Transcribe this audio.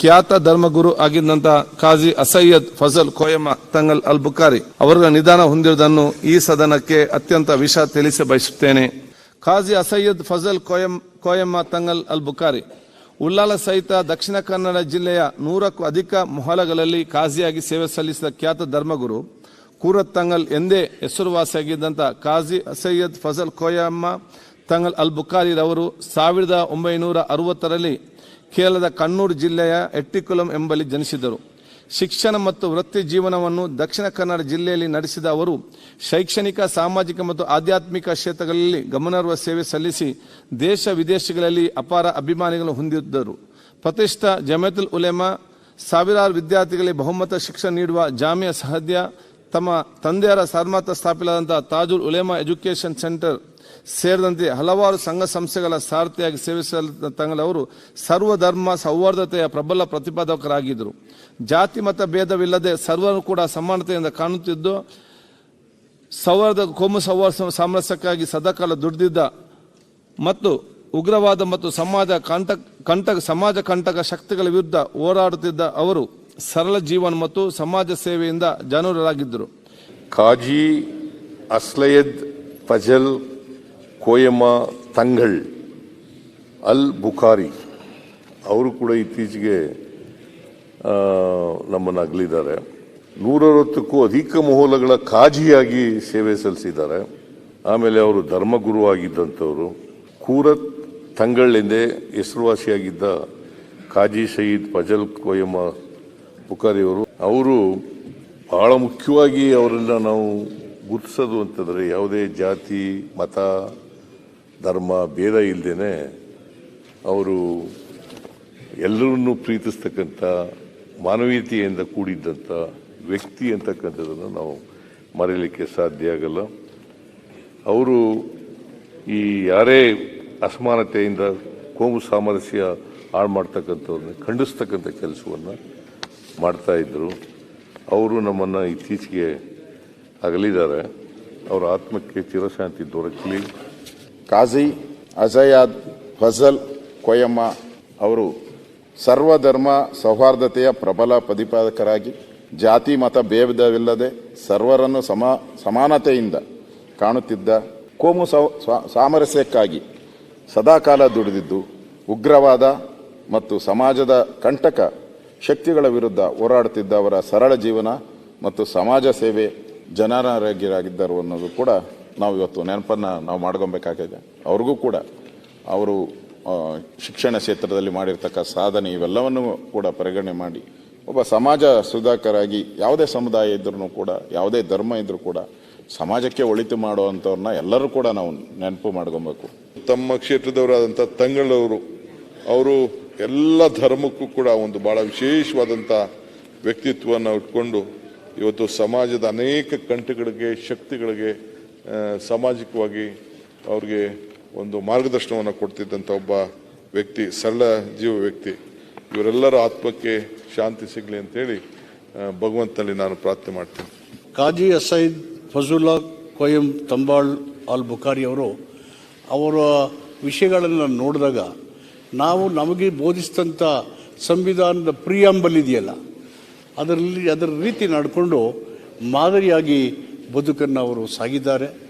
ಖ್ಯಾತ ಧರ್ಮಗುರು ಆಗಿದ್ದಂಥ ಖಾಜಿ ಅಸಯ್ಯದ್ ಫಜಲ್ ಕೋಯಮ್ಮ ತಂಗಲ್ ಅಲ್ ಬುಕಾರಿ ಅವರ ನಿಧಾನ ಹೊಂದಿರುವುದನ್ನು ಈ ಸದನಕ್ಕೆ ಅತ್ಯಂತ ವಿಷ ತಿಳಿಸ ಬಯಸುತ್ತೇನೆ. ಖಾಜಿ ಅಸಯ್ಯದ್ ಫಜಲ್ ಕೋಯಂ, ಕೋಯಮ್ಮ ತಂಗಲ್ ಅಲ್ ಬುಕಾರಿ ಉಲ್ಲಾಲ ಸಹಿತ ದಕ್ಷಿಣ ಕನ್ನಡ ಜಿಲ್ಲೆಯ ನೂರಕ್ಕೂ ಅಧಿಕ ಮೊಹಲಗಳಲ್ಲಿ ಖಾಜಿಯಾಗಿ ಸೇವೆ ಸಲ್ಲಿಸಿದ ಖ್ಯಾತ ಧರ್ಮಗುರು ಕೂರತ್ ತಂಗಲ್ ಎಂದೇ ಹೆಸರುವಾಸಿಯಾಗಿದ್ದಂಥ ಖಾಜಿ ಅಸಯ್ಯದ್ ಫಜಲ್ ಕೋಯಮ್ಮ ತಂಗಲ್ ಅಲ್ ಬುಖಾರಿರವರು ಸಾವಿರದ ಒಂಬೈನೂರ ಅರವತ್ತರಲ್ಲಿ ಕೇರಳದ ಕಣ್ಣೂರು ಜಿಲ್ಲೆಯ ಎಟ್ಟಿಕುಲಂ ಎಂಬಲ್ಲಿ ಜನಿಸಿದರು. ಶಿಕ್ಷಣ ಮತ್ತು ವೃತ್ತಿ ಜೀವನವನ್ನು ದಕ್ಷಿಣ ಕನ್ನಡ ಜಿಲ್ಲೆಯಲ್ಲಿ ನಡೆಸಿದ ಅವರು, ಶೈಕ್ಷಣಿಕ, ಸಾಮಾಜಿಕ ಮತ್ತು ಆಧ್ಯಾತ್ಮಿಕ ಕ್ಷೇತ್ರಗಳಲ್ಲಿ ಗಮನಾರ್ಹ ಸೇವೆ ಸಲ್ಲಿಸಿ ದೇಶ ವಿದೇಶಗಳಲ್ಲಿ ಅಪಾರ ಅಭಿಮಾನಿಗಳನ್ನು ಹೊಂದಿದ್ದರು. ಪ್ರತಿಷ್ಠಾ ಜಮೇತುಲ್ ಉಲೆಮಾ ಸಾವಿರಾರು ವಿದ್ಯಾರ್ಥಿಗಳಿಗೆ ಬಹುಮತ ಶಿಕ್ಷಣ ನೀಡುವ ಜಾಮಿಯಾ ಸಹದ್ಯ, ತಮ್ಮ ತಂದೆಯರ ಸರ್ಮಾತ ಸ್ಥಾಪಿಸಲಾದಂತಹ ತಾಜುಲ್ ಉಲೇಮಾ ಎಜುಕೇಷನ್ ಸೆಂಟರ್ ಸೇರಿದಂತೆ ಹಲವಾರು ಸಂಘ ಸಂಸ್ಥೆಗಳ ಸಾರಥಿಯಾಗಿ ಸೇವಿಸಲು ತಂಗಲವರು ಸರ್ವಧರ್ಮ ಸೌಹಾರ್ದತೆಯ ಪ್ರಬಲ ಪ್ರತಿಪಾದಕರಾಗಿದ್ದರು. ಜಾತಿ ಮತ ಭೇದವಿಲ್ಲದೆ ಸರ್ವರು ಕೂಡ ಸಮಾನತೆಯಿಂದ ಕಾಣುತ್ತಿದ್ದು, ಸೌಹಾರ್ದ ಕೋಮು ಸೌಹಾರ್ದ ಸಾಮರಸ್ಯಕ್ಕಾಗಿ ಸದಾಕಾಲ ದುಡಿದಿದ್ದ ಮತ್ತು ಉಗ್ರವಾದ ಮತ್ತು ಸಮಾಜ ಕಂಟಕ ಕಂಟಕ, ಸಮಾಜ ಕಂಟಕ ಶಕ್ತಿಗಳ ವಿರುದ್ಧ ಹೋರಾಡುತ್ತಿದ್ದ ಅವರು ಸರಳ ಜೀವನ ಮತ್ತು ಸಮಾಜ ಸೇವೆಯಿಂದ ಜನರಾಗಿದ್ದರು ಕಾಜಿ ಅಸ್ಲಯದ್, ಫಜಲ್ ಕೋಯಮ್ಮ ತಂಗಳ್ ಅಲ್ ಬುಖಾರಿ, ಅವರು ಕೂಡ ಇತ್ತೀಚೆಗೆ ನಮ್ಮನ್ನು ಅಗಲಿದ್ದಾರೆ. ನೂರರವತ್ತಕ್ಕೂ ಅಧಿಕ ಮೊಹಲಗಳ ಕಾಜಿಯಾಗಿ ಸೇವೆ ಸಲ್ಲಿಸಿದ್ದಾರೆ. ಆಮೇಲೆ ಅವರು ಧರ್ಮಗುರು ಆಗಿದ್ದಂಥವರು. ಕೂರತ್ ತಂಗಳೆಂದೇ ಹೆಸರುವಾಸಿಯಾಗಿದ್ದ ಕಾಜಿ ಸಯೀದ್ ಫಜಲ್ ಕೋಯಮ್ಮ ಬುಖಾರಿಯವರು, ಅವರು ಬಹಳ ಮುಖ್ಯವಾಗಿ ಅವರನ್ನ ನಾವು ಗುರುತಿಸೋದು ಅಂತಂದರೆ ಯಾವುದೇ ಜಾತಿ, ಮತ ಧರ್ಮ, ಭೇದ ಇಲ್ಲದೇನೆ ಅವರು ಎಲ್ಲರನ್ನೂ ಪ್ರೀತಿಸ್ತಕ್ಕಂಥ, ಮಾನವೀಯತೆಯಿಂದ ಕೂಡಿದ್ದಂಥ ವ್ಯಕ್ತಿ ಅಂತಕ್ಕಂಥದ್ದನ್ನು ನಾವು ಮರೆಯಲಿಕ್ಕೆ ಸಾಧ್ಯ ಆಗಲ್ಲ. ಅವರು ಈ ಯಾರೇ ಅಸಮಾನತೆಯಿಂದ ಕೋಮು ಸಾಮರಸ್ಯ ಹಾಳು ಮಾಡ್ತಕ್ಕಂಥವ್ರನ್ನ, ಖಂಡಿಸ್ತಕ್ಕಂಥ ಕೆಲಸವನ್ನು ಮಾಡ್ತಾಯಿದ್ರು ಅವರು ನಮ್ಮನ್ನು ಇತ್ತೀಚೆಗೆ ಅಗಲಿದ್ದಾರೆ. ಅವರ ಆತ್ಮಕ್ಕೆ ಚಿರಶಾಂತಿ ದೊರಕಲಿ. ಕಾಜಿ, ಅಜಯಾದ್, ಫಜಲ್, ಕೊಯಮ್ಮ ಅವರು ಸರ್ವಧರ್ಮ ಸೌಹಾರ್ದತೆಯ ಪ್ರಬಲ ಪ್ರತಿಪಾದಕರಾಗಿ, ಜಾತಿ ಮತ ಭೇದವಿಲ್ಲದೆ ಸರ್ವರನ್ನು ಸಮ, ಸಮಾನತೆಯಿಂದ ಕಾಣುತ್ತಿದ್ದ ಕೋಮು ಸಾಮರಸ್ಯಕ್ಕಾಗಿ ಸದಾಕಾಲ ದುಡಿದಿದ್ದು ಉಗ್ರವಾದ ಮತ್ತು ಸಮಾಜದ ಕಂಟಕ ಶಕ್ತಿಗಳ ವಿರುದ್ಧ ಹೋರಾಡುತ್ತಿದ್ದ ಅವರ ಸರಳ ಜೀವನ ಮತ್ತು ಸಮಾಜ ಸೇವೆ ಜನರಾಗಿದ್ದರು ಅನ್ನೋದು ಕೂಡ ನಾವು ಇವತ್ತು ನೆನಪನ್ನು ನಾವು ಮಾಡ್ಕೊಬೇಕಾಗಿದೆ ಅವ್ರಿಗೂ ಕೂಡ ಅವರು ಶಿಕ್ಷಣ ಕ್ಷೇತ್ರದಲ್ಲಿ ಮಾಡಿರ್ತಕ್ಕ ಸಾಧನೆ ಇವೆಲ್ಲವನ್ನು ಕೂಡ ಪರಿಗಣನೆ ಮಾಡಿ. ಒಬ್ಬ ಸಮಾಜ ಸುಧಾಕರಾಗಿ ಯಾವುದೇ ಸಮುದಾಯ ಇದ್ರೂ ಕೂಡ, ಯಾವುದೇ ಧರ್ಮ ಇದ್ರೂ ಕೂಡ ಸಮಾಜಕ್ಕೆ ಒಳಿತು ಮಾಡುವಂಥವ್ರನ್ನ ಎಲ್ಲರೂ ಕೂಡ ನಾವು ನೆನಪು ಮಾಡ್ಕೊಬೇಕು. ತಮ್ಮ ಕ್ಷೇತ್ರದವರಾದಂಥ ತಂಗಳವರು, ಅವರು ಎಲ್ಲ ಧರ್ಮಕ್ಕೂ ಕೂಡ ಒಂದು ಬಹಳ ವಿಶೇಷವಾದಂಥ ವ್ಯಕ್ತಿತ್ವವನ್ನು ಇಟ್ಕೊಂಡು ಇವತ್ತು ಸಮಾಜದ ಅನೇಕ ಕಂಟಗಳಿಗೆ, ಶಕ್ತಿಗಳಿಗೆ ಸಾಮಾಜಿಕವಾಗಿ ಅವ್ರಿಗೆ ಒಂದು ಮಾರ್ಗದರ್ಶನವನ್ನು ಕೊಡ್ತಿದ್ದಂಥ ಒಬ್ಬ ವ್ಯಕ್ತಿ, ಸರಳ ಜೀವ ವ್ಯಕ್ತಿ. ಇವರೆಲ್ಲರ ಆತ್ಮಕ್ಕೆ ಶಾಂತಿ ಸಿಗಲಿ ಅಂತೇಳಿ ಭಗವಂತನಲ್ಲಿ ನಾನು ಪ್ರಾರ್ಥನೆ ಮಾಡ್ತೀನಿ. ಕಾಜಿ ಅಸೈದ್ ಫಜುಲ್ಲಾ ಕೊಯಂ ತಂಬಾಳ್ ಅಲ್ ಬುಖಾರಿ ಅವರು ಅವರ ವಿಷಯಗಳನ್ನು ನೋಡಿದಾಗ ನಾವು ನಮಗೆ ಬೋಧಿಸಿದಂಥ ಸಂವಿಧಾನದ ಪ್ರಿಯಾಂಬಲ್ ಇದೆಯಲ್ಲ, ಅದರಲ್ಲಿ ಅದರ ರೀತಿ ನಡ್ಕೊಂಡು ಮಾದರಿಯಾಗಿ ಬದುಕನ್ನು ಅವರು ಸಾಗಿದ್ದಾರೆ.